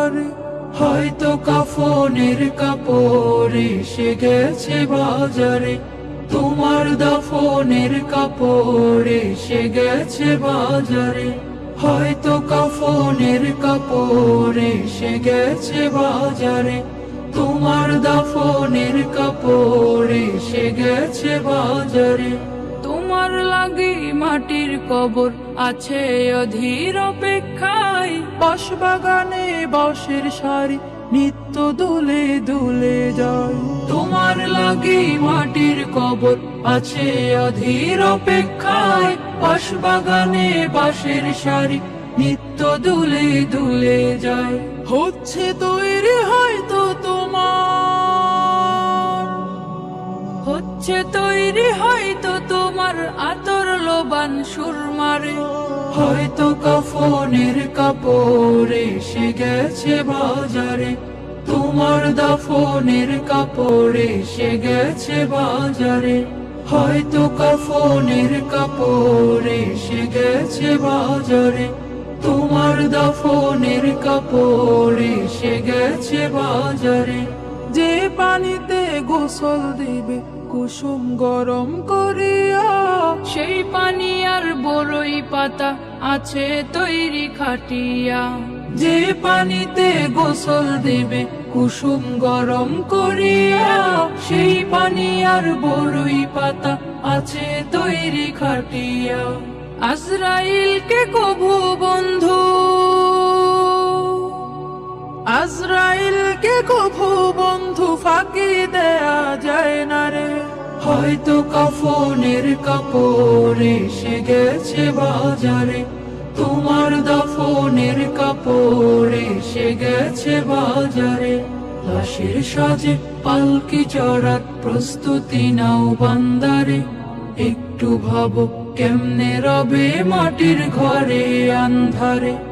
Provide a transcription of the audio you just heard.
আহারে হয়তো কাফনের কাপড় এসে গেছে বাজারে। তোমার দাফনের কাপড় এসে গেছে বাজারে। হয়তো কাফনের কাপড় এসে গেছে বাজারে। তোমার দাফনের কাপড় এসে গেছে বাজারে। তোমার লাগি মাটির কবর আছে অধীর অপেক্ষায়। বাস বাগানে বাঁশের সারি নিত্য দুলে দুলে যায়। তোমার লাগি মাটির কবর আছে অধীর অপেক্ষায়। বাস বাগানে বাঁশের সারি নিত্য দুলে দুলে যায়। হচ্ছে তৈরি হয়তো হচ্ছে তৈরি হয়তো তোমার আতর লোবান সুরমারে। হয়তো কাফনের কাপড় সে গেছে বাজারে। তোমার দাফনের কাপড়ে সে গেছে বাজারে। হয়তো কাফনের কাপড় সে গেছে বাজারে। তোমার দাফনের কাপড় সে গেছে বাজারে। যে পানিতে গোসল দিবে কুসুম গরম করিয়া। সেই পানি আর বড়ই পাতা আছে তৈরি খাটিয়া। যে পানিতে গোসল দেবে কুসুম গরম করিয়া। সেই পানি আর বড়ই পাতা আছে তৈরি খাটিয়া। আজরাইলকে কবু বন্ধু বন্ধু ফাঁকি দেয়া যায় না রে। হয়তো কাফনের কাপড় এসে গেছে বাজারে। তোমার দাফনের কাপড় এসে গেছে বাজারে। লাশের সাজে পালকি চড়ার প্রস্তুতি নাও বান্দারে। একটু ভাবো কেমনে রবে মাটির ঘরে আন্ধারে।